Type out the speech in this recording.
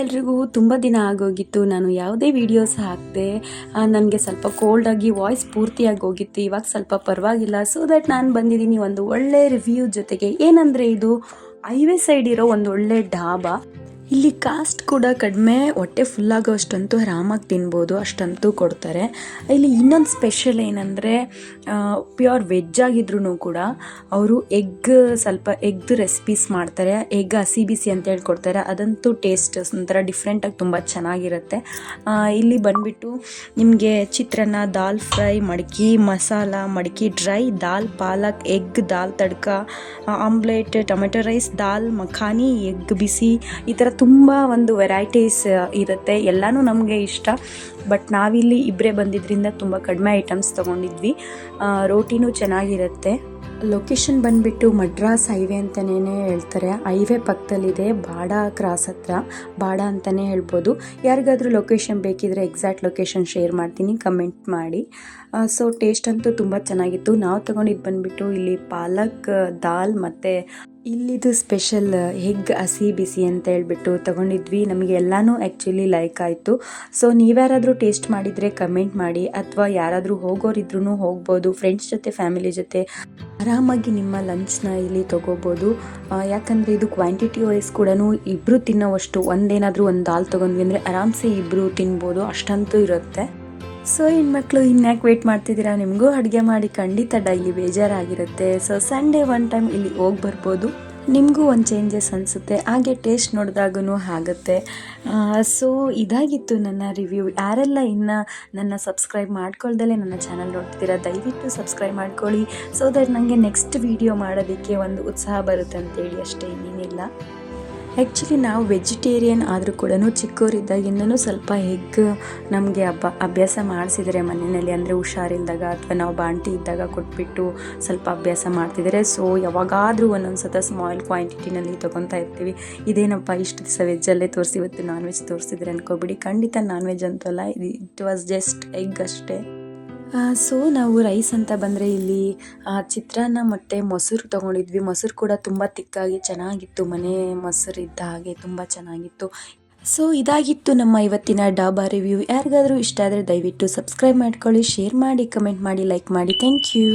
ಎಲ್ರಿಗೂ. ತುಂಬ ದಿನ ಆಗೋಗಿತ್ತು. ನಾನು ಯಾವುದೇ ವೀಡಿಯೋಸ್ ಹಾಕಿದೆ ನನಗೆ ಸ್ವಲ್ಪ ಕೋಲ್ಡ್ ಆಗಿ ವಾಯ್ಸ್ ಪೂರ್ತಿಯಾಗಿ ಹೋಗಿತ್ತು. ಇವಾಗ ಸ್ವಲ್ಪ ಪರವಾಗಿಲ್ಲ. ಸೊ ದಟ್ ನಾನು ಬಂದಿದ್ದೀನಿ ಒಂದು ಒಳ್ಳೆ ರಿವ್ಯೂ ಜೊತೆಗೆ. ಏನಂದರೆ ಇದು ಹೈವೇ ಸೈಡ್ ಇರೋ ಒಂದು ಒಳ್ಳೆ ಢಾಬಾ ಇಲ್ಲಿ ಕಾಸ್ಟ್ ಕೂಡ ಕಡಿಮೆ, ಹೊಟ್ಟೆ ಫುಲ್ ಆಗೋಷ್ಟಂತೂ ಆರಾಮಾಗಿ ತಿನ್ಬೋದು, ಅಷ್ಟಂತೂ ಕೊಡ್ತಾರೆ. ಇಲ್ಲಿ ಇನ್ನೊಂದು ಸ್ಪೆಷಲ್ ಏನಂದರೆ ಪ್ಯೂರ್ ವೆಜ್ ಆಗಿದ್ರೂ ಕೂಡ ಅವರು ಎಗ್ ಸ್ವಲ್ಪ ಎಗ್ದು ರೆಸಿಪೀಸ್ ಮಾಡ್ತಾರೆ. ಎಗ್ ಹಸಿ ಬಿಸಿ ಅಂತ ಹೇಳಿ ಕೊಡ್ತಾರೆ ಅದಂತೂ ಟೇಸ್ಟ್ ಒಂಥರ ಡಿಫ್ರೆಂಟಾಗಿ ತುಂಬ ಚೆನ್ನಾಗಿರುತ್ತೆ. ಇಲ್ಲಿ ಬಂದುಬಿಟ್ಟು ನಿಮಗೆ ಚಿತ್ರಾನ್ನ, ದಾಲ್ ಫ್ರೈ, ಮಡಕಿ ಮಸಾಲ, ಮಡಕಿ dry dal palak egg dal tadka omelette tomato rice dal, makhani egg ಬಿಸಿ ಈ ಥರ ತುಂಬ ಒಂದು ವೆರೈಟೀಸ್ ಇರುತ್ತೆ. ಎಲ್ಲನೂ ನಮಗೆ ಇಷ್ಟ. ಬಟ್ ನಾವಿಲ್ಲಿ ಇಬ್ಬರೇ ಬಂದಿದ್ದರಿಂದ ತುಂಬ ಕಡಿಮೆ ಐಟಮ್ಸ್ ತೊಗೊಂಡಿದ್ವಿ. ರೋಟಿನೂ ಚೆನ್ನಾಗಿರುತ್ತೆ. ಲೊಕೇಶನ್ ಬಂದುಬಿಟ್ಟು ಮಡ್ರಾಸ್ ಹೈವೇ ಅಂತಲೇ ಹೇಳ್ತಾರೆ. ಹೈವೇ ಪಕ್ಕದಲ್ಲಿದೆ ಬಾಡ ಕ್ರಾಸ್ ಹತ್ರ. ಬಾಡ ಅಂತಲೇ ಹೇಳ್ಬೋದು. ಯಾರಿಗಾದರೂ ಲೊಕೇಶನ್ ಬೇಕಿದ್ರೆ ಎಕ್ಸಾಕ್ಟ್ ಲೊಕೇಶನ್ ಶೇರ್ ಮಾಡ್ತೀನಿ ಕಮೆಂಟ್ ಮಾಡಿ. ಸೊ ಟೇಸ್ಟ್ ಅಂತೂ ತುಂಬ ಚೆನ್ನಾಗಿತ್ತು. ನಾವು ತೊಗೊಂಡಿದ್ದು ಬಂದುಬಿಟ್ಟು ಇಲ್ಲಿ ಪಾಲಕ್, ದಾಲ್ ಮತ್ತು ಇಲ್ಲಿದು ಸ್ಪೆಷಲ್ ಹೆಗ್ ಹಸಿ ಬಿಸಿ ಅಂತ ಹೇಳ್ಬಿಟ್ಟು ತಗೊಂಡಿದ್ವಿ. ನಮಗೆ ಎಲ್ಲನೂ ಆ್ಯಕ್ಚುಲಿ ಲೈಕ್ ಆಯಿತು. ಸೊ ನೀವ್ಯಾರಾದರೂ ಟೇಸ್ಟ್ ಮಾಡಿದರೆ ಕಮೆಂಟ್ ಮಾಡಿ. ಅಥವಾ ಯಾರಾದರೂ ಹೋಗೋರಿದ್ರೂ ಹೋಗ್ಬೋದು. ಫ್ರೆಂಡ್ಸ್ ಜೊತೆ ಫ್ಯಾಮಿಲಿ ಜೊತೆ ಆರಾಮಾಗಿ ನಿಮ್ಮ ಲಂಚ್ನ ಇಲ್ಲಿ ತೊಗೋಬೋದು. ಯಾಕಂದರೆ ಇದು ಕ್ವಾಂಟಿಟಿ ವೈಸ್ ಕೂಡ ಇಬ್ಬರು ತಿನ್ನೋವಷ್ಟು ಒಂದೇನಾದರೂ ಒಂದು ದಾಲ್ ತೊಗೊಂಡ್ವಿ ಅಂದರೆ ಆರಾಮ್ಸೆ ಇಬ್ಬರು ತಿನ್ಬೋದು. ಅಷ್ಟಂತೂ ಇರುತ್ತೆ. ಸೊ ಹೆಣ್ಮಕ್ಳು ಇನ್ಯಾಕೆ ವೇಟ್ ಮಾಡ್ತಿದ್ದೀರಾ ನಿಮಗೂ? ಅಡುಗೆ ಮಾಡಿ ಖಂಡಿತ ಡೈಲಿ ಬೇಜಾರಾಗಿರುತ್ತೆ. ಸೊ ಸಂಡೇ ಒನ್ ಟೈಮ್ ಇಲ್ಲಿ ಹೋಗಿ ಬರ್ಬೋದು. ನಿಮಗೂ ಒಂದು ಚೇಂಜಸ್ ಅನಿಸುತ್ತೆ. ಹಾಗೆ ಟೇಸ್ಟ್ ನೋಡಿದಾಗೂ ಆಗುತ್ತೆ. ಸೊ ಇದಾಗಿತ್ತು ನನ್ನ ರಿವ್ಯೂ ಯಾರೆಲ್ಲ ಇನ್ನು ನನ್ನ ಸಬ್ಸ್ಕ್ರೈಬ್ ಮಾಡ್ಕೊಳ್ದಲ್ಲೇ ನನ್ನ ಚಾನಲ್ ನೋಡ್ತೀರಾ ದಯವಿಟ್ಟು ಸಬ್ಸ್ಕ್ರೈಬ್ ಮಾಡ್ಕೊಳ್ಳಿ. ಸೊ ದಟ್ ನನಗೆ ನೆಕ್ಸ್ಟ್ ವೀಡಿಯೋ ಮಾಡೋದಕ್ಕೆ ಒಂದು ಉತ್ಸಾಹ ಬರುತ್ತೆ ಅಂತೇಳಿ ಅಷ್ಟೇ ಇನ್ನೇನಿಲ್ಲ. ಆ್ಯಕ್ಚುಲಿ ನಾವು ವೆಜಿಟೇರಿಯನ್ ಆದರೂ ಕೂಡ ಚಿಕ್ಕವರಿದ್ದಾಗಿಂದನೂ ಸ್ವಲ್ಪ ಎಗ್ ನಮಗೆ ಅಬ್ಬ ಅಭ್ಯಾಸ ಮಾಡಿಸಿದರೆ ಮನೆಯಲ್ಲಿ ಅಂದರೆ ಹುಷಾರಿಲ್ದಾಗ ಅಥವಾ ನಾವು ಬಾಂಟಿ ಇದ್ದಾಗ ಕೊಟ್ಬಿಟ್ಟು ಸ್ವಲ್ಪ ಅಭ್ಯಾಸ ಮಾಡ್ತಿದ್ದಾರೆ ಸೊ ಯಾವಾಗಾದರೂ ಒಂದೊಂದು ಸತ ಸ್ಮಾಲ್ ಕ್ವಾಂಟಿಟಿನಲ್ಲಿ ತೊಗೊತಾ ಇರ್ತೀವಿ. ಇದೇನಪ್ಪ ಇಷ್ಟು ದಿವಸ ವೆಜ್ಜಲ್ಲೇ ತೋರಿಸಿ, ಇವತ್ತು ನಾನ್ ವೆಜ್ ತೋರಿಸಿದ್ರೆ ಅನ್ಕೋಬಿಡಿ. ಖಂಡಿತ ನಾನ್ ವೆಜ್ ಅಂತಲ್ಲ ಇದು ಇಟ್ ವಾಸ್ ಜಸ್ಟ್ ಎಗ್ ಅಷ್ಟೇ. ಸೊ ನಾವು ರೈಸ್ ಅಂತ ಬಂದರೆ ಇಲ್ಲಿ ಚಿತ್ರಾನ್ನ ಮತ್ತು ಮೊಸರು ತೊಗೊಂಡಿದ್ವಿ. ಮೊಸರು ಕೂಡ ತುಂಬ ತಿಕ್ಕಾಗಿ ಚೆನ್ನಾಗಿತ್ತು. ಮನೆ ಮೊಸರು ಇದ್ದ ಹಾಗೆ ತುಂಬ ಚೆನ್ನಾಗಿತ್ತು. ಸೊ ಇದಾಗಿತ್ತು ನಮ್ಮ ಇವತ್ತಿನ ಡಾಬಾ ರಿವ್ಯೂ ಯಾರಿಗಾದರೂ ಇಷ್ಟ ಆದರೆ ದಯವಿಟ್ಟು ಸಬ್ಸ್ಕ್ರೈಬ್ ಮಾಡ್ಕೊಳ್ಳಿ ಶೇರ್ ಮಾಡಿ ಕಮೆಂಟ್ ಮಾಡಿ ಲೈಕ್ ಮಾಡಿ. Thank you